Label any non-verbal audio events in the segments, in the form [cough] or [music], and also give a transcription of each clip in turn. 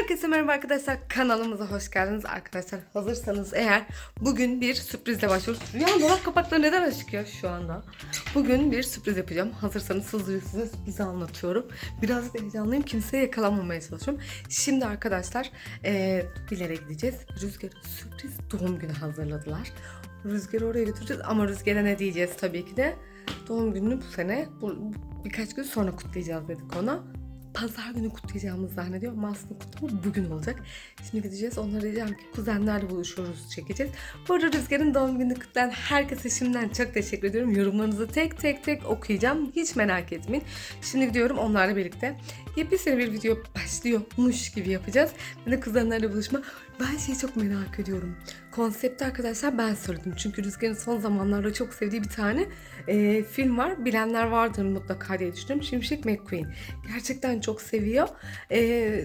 Herkese merhaba arkadaşlar. Kanalımıza hoş geldiniz. Arkadaşlar hazırsanız eğer bugün bir sürprizle başlıyoruz. Ya dolap kapakları neden açık ya şu anda? Bugün bir sürpriz yapacağım. Hazırsanız hızlı size sürprizi anlatıyorum. Biraz heyecanlıyım. Kimseye yakalanmamaya çalışıyorum. Şimdi arkadaşlar eee Biler'e gideceğiz. Rüzgar'a sürpriz doğum günü hazırladılar. Rüzgar'ı oraya götüreceğiz. Ama Rüzgar'a ne diyeceğiz? Tabii ki de doğum gününü bu sene bu, birkaç gün sonra kutlayacağız dedik ona pazar günü kutlayacağımızı zannediyor ama aslında kutlama bugün olacak. Şimdi gideceğiz. Onlara diyeceğim ki kuzenlerle buluşuyoruz çekeceğiz. Bu arada Rüzgar'ın doğum gününü kutlayan herkese şimdiden çok teşekkür ediyorum. Yorumlarınızı tek tek tek okuyacağım. Hiç merak etmeyin. Şimdi gidiyorum onlarla birlikte. Yepyeni bir video başlıyormuş gibi yapacağız. Ben de kuzenlerle buluşma. Ben şeyi çok merak ediyorum. Konsepti arkadaşlar ben söyledim. Çünkü Rüzgar'ın son zamanlarda çok sevdiği bir tane e, film var. Bilenler vardır mutlaka diye düşünüyorum. Şimşek McQueen. Gerçekten çok seviyor. E,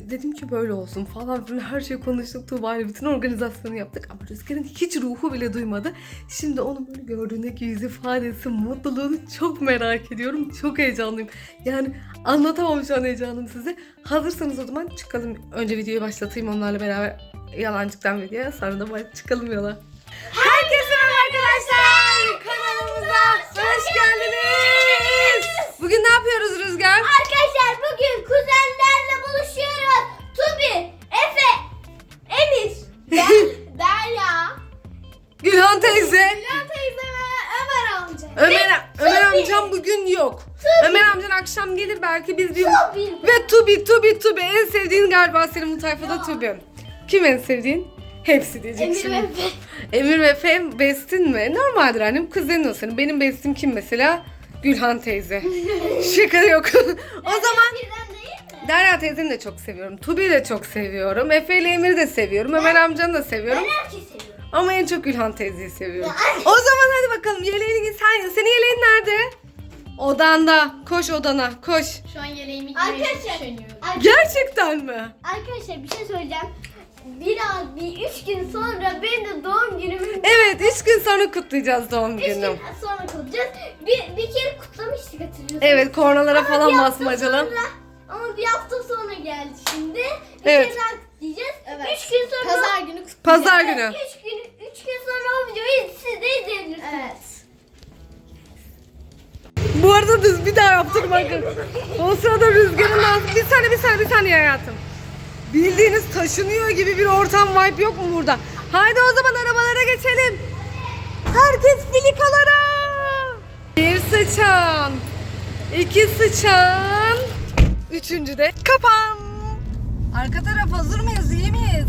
dedim ki böyle olsun falan filan her şeyi konuştuk. Tuğba ile bütün organizasyonu yaptık. Ama Rüzgar'ın hiç ruhu bile duymadı. Şimdi onu böyle gördüğündeki yüz ifadesi, mutluluğunu çok merak ediyorum. Çok heyecanlıyım. Yani anlatamam şu an heyecanımı size. Hazırsanız o zaman çıkalım. Önce videoyu başlatayım onlarla beraber yalancıktan videoya. Sonra da böyle çıkalım yola. Herkese merhaba arkadaşlar. Kanalımıza hoş geldiniz. Bugün ne yapıyoruz Rüzgar? Arkadaşlar bugün kuzenlerle buluşuyoruz. Tubi, Efe, Emir, ben, [laughs] Derya, Gülhan teyze. Bilal teyze ve Ömer amca. Ömer, Ömer Tubi. amcam bugün yok. Ömer amcan akşam gelir belki biz bir... Tubi. Ve Tubi, Tubi, Tubi. En sevdiğin galiba senin bu tayfada Tubi. Kim en sevdiğin? Hepsi diyecek Emir ve Efe. Emir ve Efe bestin mi? Normaldir annem. Kuzenin o senin. Benim bestim kim mesela? Gülhan teyze. [laughs] Şaka yok. o zaman Birden değil mi? Derya teyzeni de çok seviyorum. Tubi'yi de çok seviyorum. Efe ile Emir'i de seviyorum. Ömer amcanı da seviyorum. Ben herkesi seviyorum. Ama en çok Gülhan teyzeyi seviyorum. O zaman hadi bakalım yeleğini giy. Sen, senin yeleğin nerede? Odanda. Koş odana. Koş. Şu an yeleğimi Arkadaşlar, giymeye düşünüyorum. ar- Gerçekten mi? arkadaşlar bir şey söyleyeceğim. Biraz bir üç gün sonra benim de doğum günümü Evet, üç gün sonra kutlayacağız doğum üç gün günüm. sonra kutlayacağız. Bir, bir kere kutlamıştık hatırlıyorsunuz. Evet, kornalara Ama falan bir hafta basmacalı. sonra- Ama bir hafta sonra geldi şimdi. Bir Evet. kere daha kutlayacağız. Evet. Üç gün sonra... Pazar günü kutlayacağız. Pazar Evet, günü. Üç gün, üç gün sonra o videoyu siz de izleyebilirsiniz. Evet. Bu arada düz bir daha yaptım bakın. O sırada rüzgarın altı. Bir saniye, bir saniye, bir saniye hayatım. Bildiğiniz taşınıyor gibi bir ortam vibe yok mu burada? Haydi o zaman arabalara geçelim. Herkes filikalara. Bir sıçan. iki sıçan. Üçüncü de kapan. Arka taraf hazır mıyız? İyi miyiz?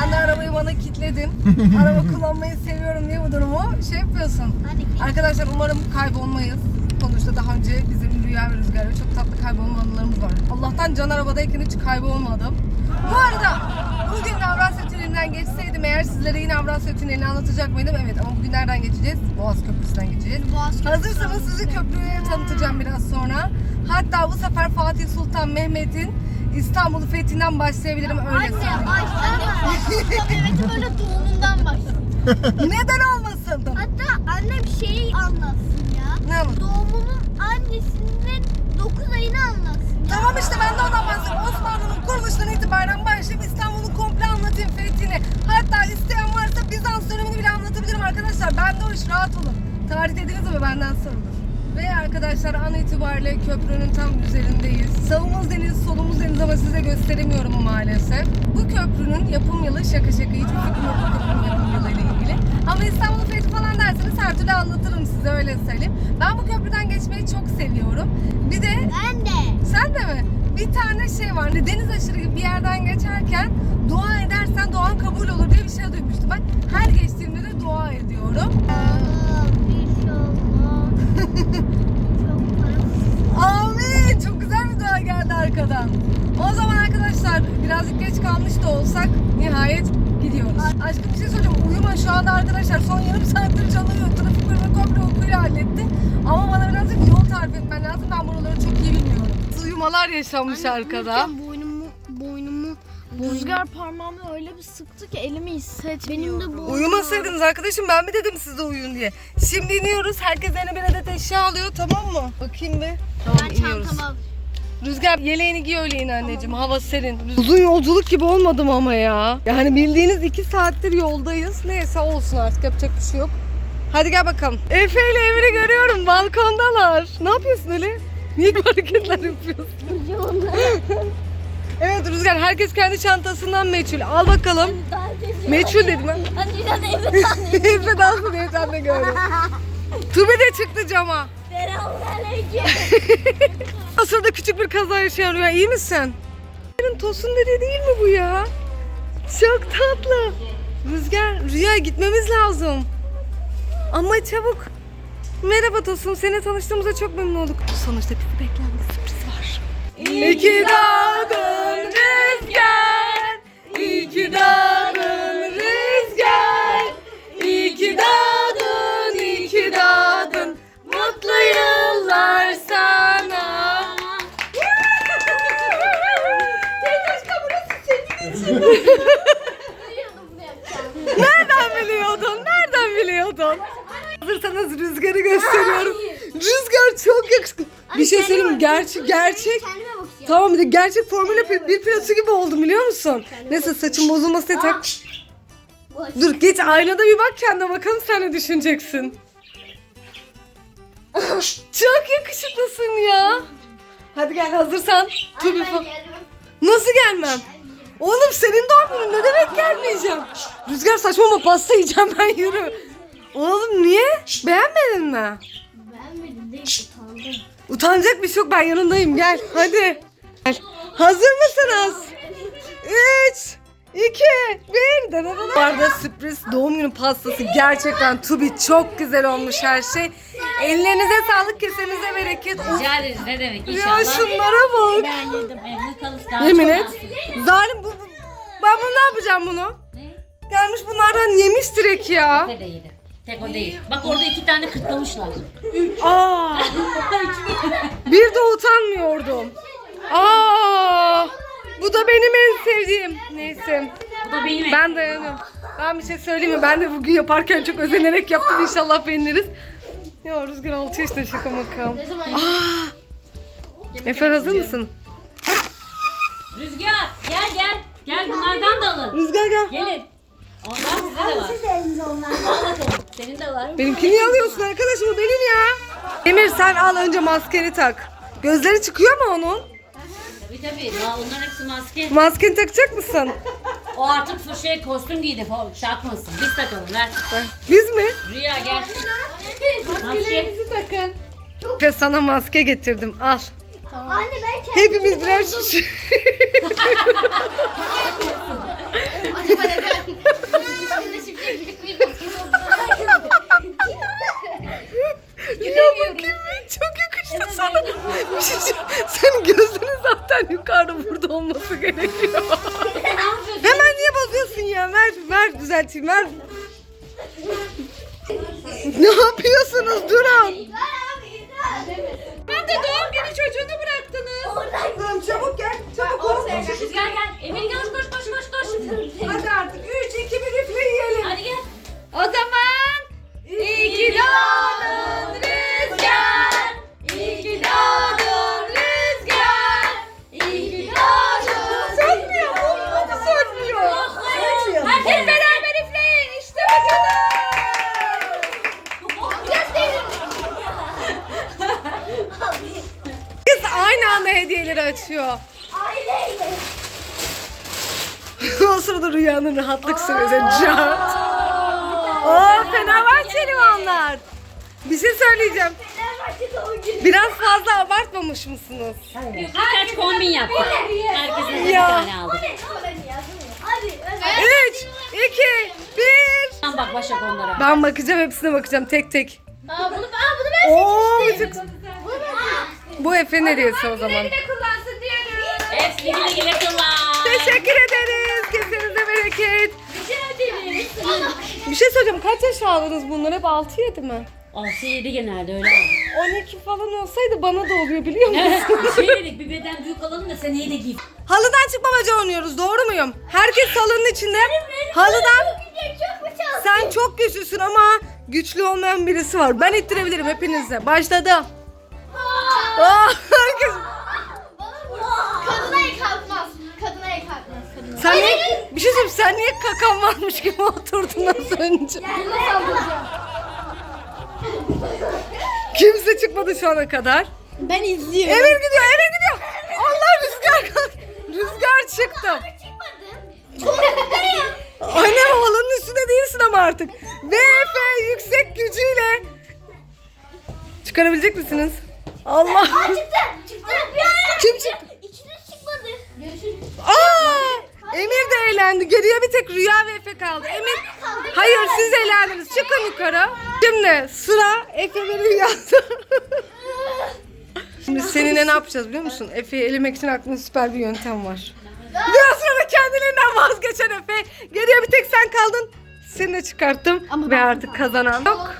Sen de arabayı bana kilitledin. [laughs] Araba kullanmayı seviyorum diye bu durumu şey yapıyorsun. Hadi. Arkadaşlar umarım kaybolmayız. Sonuçta daha önce bizim Rüya ve Rüzgar'la çok tatlı kaybolma anılarımız var. Allah'tan can arabadayken hiç kaybolmadım. Bu arada bugün Avrasya Tüneli'nden geçseydim eğer sizlere yine Avrasya Tüneli'ni anlatacak mıydım? Evet ama bugün nereden geçeceğiz? Boğaz Köprüsü'nden geçeceğiz. Boğaz Hazırsanız sizi köprüye tanıtacağım biraz sonra. Hatta bu sefer Fatih Sultan Mehmet'in İstanbul'u fethinden başlayabilirim öyle söyleyeyim. Mehmet'in böyle doğumundan başladı. [laughs] Neden olmasın? Hatta annem şeyi anlatsın. Ne? Doğumunun annesinin 9 ayını anlatsın. Tamam işte ben de ondan bahsediyorum. Osmanlı'nın kuruluşundan itibaren başlayıp İstanbul'u komple anlatayım fethini. Hatta isteyen varsa Bizans dönemini bile anlatabilirim arkadaşlar. Ben de o iş rahat olun. Tarih dediğiniz gibi benden sorulur. Ve arkadaşlar an itibariyle köprünün tam üzerindeyiz. Sağımız deniz, solumuz deniz ama size gösteremiyorum maalesef. Bu köprünün yapım yılı şaka şaka hiçbir fikrim yok bu köprünün yapım yılı ile ilgili. Ama İstanbul Fethi falan derseniz her türlü anlatırım size öyle söyleyeyim. Ben bu köprüden geçmeyi çok seviyorum. Bir de Ben de. sen de mi? Bir tane şey var. Hani deniz aşırı gibi bir yerden geçerken dua edersen duan kabul olur diye bir şey duymuştum. Ben her geçtiğimde de dua ediyorum. Aa, bir şey. Çok. Amin. Çok güzel bir dua geldi arkadan. O zaman arkadaşlar birazcık geç kalmış da olsak nihayet gidiyoruz. Aşkım bir şey söyleyeceğim. Uyuma şu anda arkadaşlar son yarım saattir çalıyor. Trafik bölümü komple uykuyla halletti. Ama bana birazcık yol tarif etmen lazım. Ben buraları çok iyi bilmiyorum. Uyumalar yaşanmış arkada. Uyurken Boynumu, boynumu, rüzgar parmağımı öyle bir sıktı ki elimi hissetmiyorum. Benim de bu. Uyumasaydınız arkadaşım ben mi dedim size uyuyun diye. Şimdi iniyoruz. Herkes eline bir adet eşya alıyor tamam mı? Bakayım bir. Tamam Ben iniyoruz. çantamı. Rüzgar yeleğini giy öyle in anneciğim. Hava serin. Uzun yolculuk gibi olmadım ama ya. Yani bildiğiniz iki saattir yoldayız. Neyse olsun artık yapacak bir şey yok. Hadi gel bakalım. Efe ile Emir'i görüyorum balkondalar. Ne yapıyorsun öyle? Niye [laughs] hareketler yapıyorsun? evet Rüzgar herkes kendi çantasından meçhul. Al bakalım. Meçhul dedim ha. Anne. Efe dansını diye sen de gördün. Tubi de çıktı cama. Selamünaleyküm. [laughs] O sırada küçük bir kaza yaşayan Rüya iyi misin? Senin Tosun dediği değil mi bu ya? Çok tatlı. Rüzgar, Rüya gitmemiz lazım. Ama çabuk. Merhaba Tosun, seninle tanıştığımıza çok memnun olduk. Sonuçta bizi bekleyen bir sürpriz var. İki dağın rüzgar, iki dağın şey söyleyeyim mi? Gerçek, gerçek. Kendime. Tamam bir de gerçek formüle pi- bir pilotu gibi oldum biliyor musun? Neyse saçım bozulmasın diye tak. Dur geç aynada bir bak kendine bakalım sen ne düşüneceksin. [laughs] Çok yakışıklısın ya. Hadi gel hazırsan. Dur bir fa- Nasıl gelmem? Oğlum senin doğum günün ne demek gelmeyeceğim? Rüzgar saçmalama pasta yiyeceğim ben yürü. Oğlum niye? Beğenmedin mi? Beğenmedim değil utandım. Utanacak bir şey yok ben yanındayım gel hadi. Gel. Hazır mısınız? 3, 2, 1. Bu arada sürpriz doğum günü pastası gerçekten Tubi çok güzel olmuş her şey. Ellerinize sağlık kesenize bereket. Of, Rica ederiz ne demek ya inşallah. şunlara bak. Ben yedim. Daha Yemin çok et. az. Zalim bu, bu- ben bunu ne yapacağım bunu? Ne? Gelmiş bunlardan yemiş direkt ya. Efe de yedi. Tek o değil. Bak orada iki tane kırtlamışlar. Aa. Bir de utanmıyordum. Aa. Bu da benim en sevdiğim. Neyse. Bu da benim Ben dayanıyorum. Ben bir şey söyleyeyim mi? Ben de bugün yaparken çok özenerek yaptım. İnşallah beğeniriz. Ya Rüzgar 6 yaşında şaka makam. Aa. Efe hazır mısın? Rüzgar gel gel. Gel bunlardan da alın. Rüzgar gel. Gelin. Ondan size de var. Al bakalım. Senin de var. Benimkini niye alıyorsun arkadaşım? O benim ya. Emir sen al önce maskeni tak. Gözleri çıkıyor mu onun? Tabii tabii. Daha onların hepsi maske. Maskeni takacak mısın? O artık şu şey kostüm giydi. Takmasın. Biz takalım ver. Biz mi? Rüya gel. Maske. Ve sana maske getirdim. Al. Anne ben kendim. Hepimiz birer şiş. [laughs] [laughs] ver rüyanın rahatlık süresi. Cart. Oo Fenerbahçeli mi onlar? Bir şey söyleyeceğim. Biraz fazla abartmamış mısınız? Birkaç kombin yaptık. Herkese de bir Ya. tane aldık. Hadi. 3, 2, 1. Sen bak Başak onlara. Ben bakacağım hepsine bakacağım tek tek. Aa bunu, aa, bunu ben Oo ben Bu Efe'nin hediyesi o zaman. kullansın diyorum. Hepsi güle güle kullan. Teşekkür ederiz. Ederim. Bir şey söyleyeceğim. Kaç yaş aldınız bunlar? Hep 6-7 mi? 6-7 genelde öyle aldım. 12 falan olsaydı bana da oluyor biliyor musun? [laughs] şey dedik bir beden büyük alalım da seneye de giy. Halıdan çıkmamaca oynuyoruz. Doğru muyum? Herkes salonun içinde. Halıdan sen çok güçlüsün ama güçlü olmayan birisi var. Ben ittirebilirim hepinize. Başladı. Aa, Sen niye, bir şey söyleyeyim sen niye kakan varmış gibi oturdun az önce? Kimse çıkmadı şu ana kadar. Ben izliyorum. Emir gidiyor, Emir gidiyor. Allah rüzgar kalk. Rüzgar çıktı. Anne havanın üstünde değilsin ama artık. Efe yüksek gücüyle. Çıkarabilecek misiniz? Allah. Çıktı. Çıktı. Kim çıktı? İkiniz çıkmadı. Görüşürüz. Aa! Emir de eğlendi. Geriye bir tek Rüya ve Efe kaldı. Emir Hayır siz eğlendiniz. Çıkın yukarı. Şimdi sıra Efe ve Rüya'da. Şimdi seninle ne yapacağız biliyor musun? Efe'yi elemek için aklımda süper bir yöntem var. Biraz sonra kendiliğinden vazgeçen Efe. Geriye bir tek sen kaldın. Seni de çıkarttım. ve artık kazanan yok.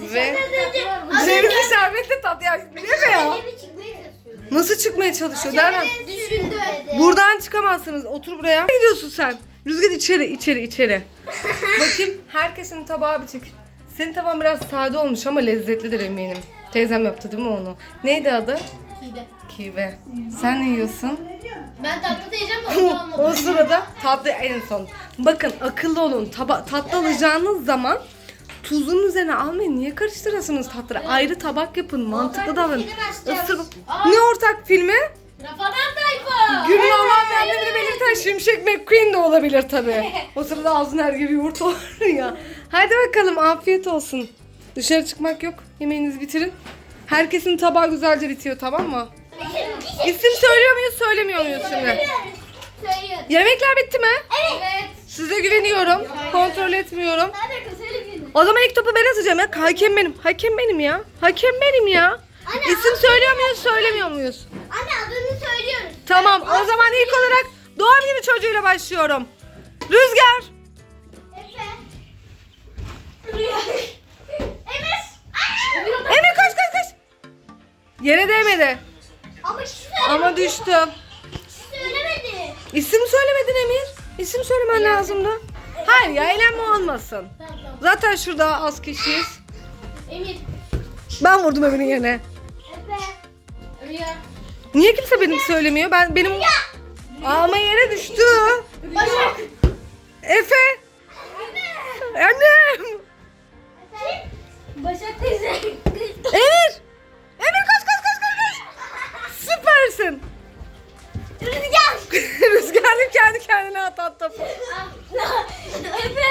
Ve cevizli şerbetli tatlı ya. Ne be ya? Nasıl çıkmaya çalışıyor Derman? Düşündü. Buradan çıkamazsınız. Otur buraya. Ne gidiyorsun sen? Rüzgar içeri, içeri, içeri. [laughs] Bakayım herkesin tabağı bitik. Senin tabağın biraz sade olmuş ama lezzetlidir eminim. Teyzem yaptı değil mi onu? Neydi adı? Kive. Sen ne yiyorsun? Ben tatlı diyeceğim de [laughs] onu almadım. o sırada tatlı en son. Bakın akıllı olun. Taba tatlı alacağınız zaman tuzun üzerine almayın. Niye karıştırıyorsunuz tatları? Ayrı tabak yapın. Mantıklı davranın. Isır. Ne ortak filmi? Rafadan tayfa. Günün anlamlarını belirten Şimşek McQueen de olabilir tabii. [laughs] O sırada ağzın her gibi yumurta olur ya. Hadi bakalım afiyet olsun. Dışarı çıkmak yok. Yemeğinizi bitirin. Herkesin tabağı güzelce bitiyor tamam mı? [laughs] İsim söylüyor muyuz söylemiyor muyuz şimdi? Söylüyorum. Yemekler bitti mi? Evet. Size güveniyorum. Kontrol etmiyorum. O zaman ilk topu ben atacağım ya. Hakem benim. Hakem benim ya. Hakem benim ya. Anne, İsim söylüyor muyuz söylemiyor muyuz? Anne adını söylüyoruz. Tamam o zaman ilk olarak doğum günü çocuğuyla başlıyorum. Rüzgar. Efe. Rüya. Emir. Emir koş koş koş. Yere değmedi. Ama Ama düştü. söylemedi. İsim söylemedin Emir. İsim söylemen lazımdı. Hayır ya eğlenme olmasın. Zaten şurada az kişiyiz. Emir. Ben vurdum Emir'in yerine. Efe. Rüya. Niye kimse benim söylemiyor? Ben benim... Ama yere düştü. Başak. Efe. Annem. Efe. Başak teyze. Emir. Emir koş koş koş koş koş. Süpersin. [laughs] Rüzgar. Rüzgarlı kendi kendine at at topu. [laughs] Efe. Efe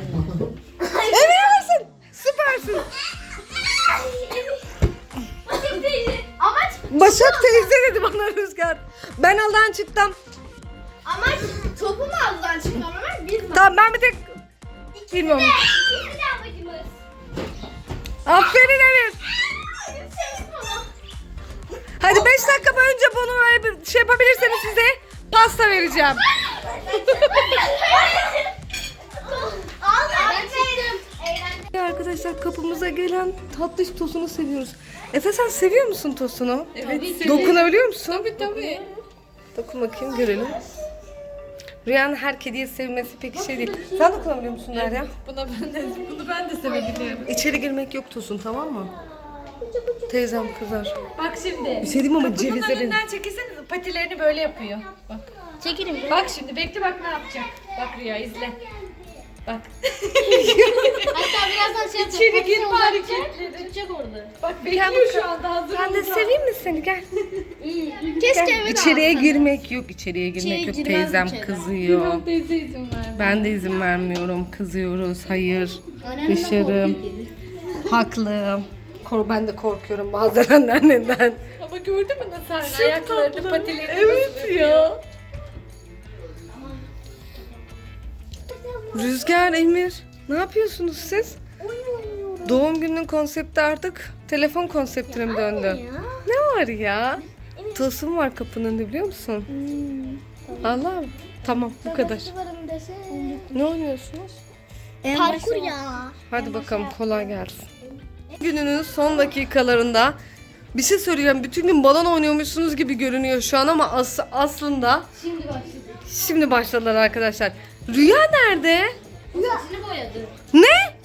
Emir alırsın. Süpersin. Başak teyze. Amaç Başak teyze dedi bana Rüzgar. Ben halıdan çıktım. Amaç topu mu ağızdan çıkarmak biz mi? Tamam ben bir tek bilmiyorum. İkisi de amacımız. Aferin Emir. Yükseliz bana. Hadi 5 dakika boyunca bunu böyle bir şey yapabilirseniz size pasta vereceğim. Al ben çıktım. Eğlendim. Arkadaşlar kapımıza gelen tatlış tosunu seviyoruz. Efe sen seviyor musun tosunu? Evet. Dokunabiliyor musun? Tabii tabii. Dokun bakayım görelim. Rüyanın her kediyi sevmesi pek şey değil. Sen dokunabiliyor musun Derya? Buna ben de bunu ben de sevebiliyorum. İçeri girmek yok tosun tamam mı? Teyzem kızar. Bak şimdi. Bir şey diyeyim ama Bunun cevizlerin. önünden çekilseniz patilerini böyle yapıyor. Bak. Çekelim. Bak şimdi bekle bak ne yapacak. Bak Rüya izle. Bak. [laughs] Hatta birazdan şey İçeri girme hareketleri. Tutacak orada. Bak bekliyor şu anda hazır Ben de seveyim mi seni gel. [laughs] Keşke eve İçeriye girmek yok içeriye girmek yok. girmez Teyzem içeri. kızıyor. Teyze izin ver. Ben de izin vermiyorum. Kızıyoruz. Hayır. Dışarı. Haklı. Kor ben de korkuyorum bazen anneanneden. Ama gördün mü nasıl hani ayaklarını patilerini Evet ya. Rüzgar, Emir. Ne yapıyorsunuz siz? Doğum gününün konsepti artık telefon konseptine mi döndü? Ne var ya? Tosun var kapının önünde biliyor musun? Allah'ım. Tamam bu kadar. Ne oynuyorsunuz? Parkur ya. Hadi bakalım kolay gelsin. Gününün son dakikalarında bir şey söyleyeceğim. Bütün gün balon oynuyormuşsunuz gibi görünüyor şu an ama as- aslında Şimdi başladı. şimdi başladılar arkadaşlar. Rüya nerede? Saçını boyadı. Ne?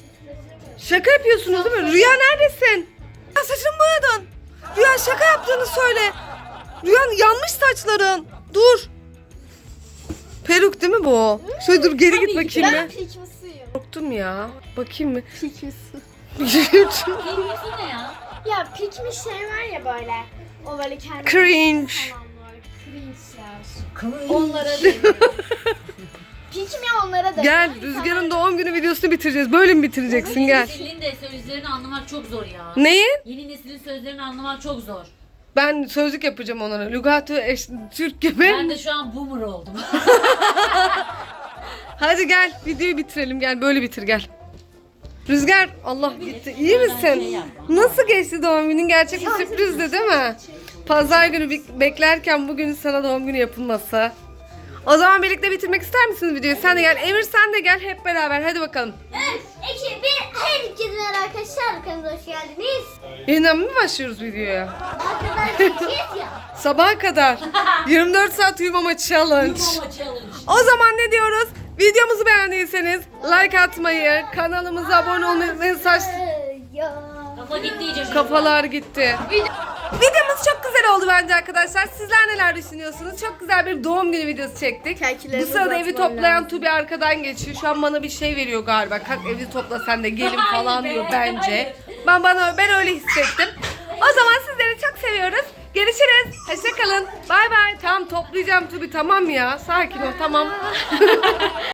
Şaka yapıyorsunuz değil mi? Rüya neredesin? Ya saçını boyadın. Rüya şaka yaptığını söyle. Rüya yanmış saçların. Dur. Peruk değil mi bu? Şöyle dur geri git bakayım bir. Pikmisiyim. Korktum ya. Bakayım mı? Pikmisi. Bilmiyorsun ne ya? Ya pikmi şey var ya böyle. O böyle kendi Cringe. Onlara değil. [laughs] Pikmi onlara da. Gel Rüzgar'ın doğum günü videosunu bitireceğiz. Böyle mi bitireceksin Yeni gel. neslin de sözlerini anlamak çok zor ya. Neyi? Yeni neslin sözlerini anlamak çok zor. Ben sözlük yapacağım onlara. Lügatı eş, Türk gibi. Ben de şu an boomer oldum. [laughs] Hadi gel videoyu bitirelim gel. Böyle bitir gel. Rüzgar Allah gitti. İyi Şey misin? Nasıl geçti doğum günün? Gerçek bir sürprizdi değil mi? Pazar günü be- beklerken bugün sana doğum günü yapılması. O zaman birlikte bitirmek ister misiniz videoyu? Sen de gel. Emir sen de gel hep beraber. Hadi bakalım. Evet. Eki bir herkese merhaba arkadaşlar. Kanalımıza hoş geldiniz. Yeniden mi başlıyoruz videoya? Arkadaşlar ya. [laughs] Sabaha kadar. [laughs] 24 saat uyumama challenge. Mama challenge. O zaman ne diyoruz? Videomuzu beğendiyseniz like atmayı, kanalımıza abone olmayı, mesaj Ya. Kafa gitti iyice. kafalar gitti. Videomuz çok güzel oldu bence arkadaşlar. Sizler neler düşünüyorsunuz? Çok güzel bir doğum günü videosu çektik. Bu sırada evi toplayan Tubi arkadan geçiyor. Şu an bana bir şey veriyor galiba. Kalk evi topla sen de gelin falan diyor bence. Ben bana ben öyle hissettim. O zaman sizleri çok seviyoruz. Görüşürüz. Hoşçakalın. Bay bay. Tamam toplayacağım Tubi tamam ya. Sakin ol tamam. [laughs]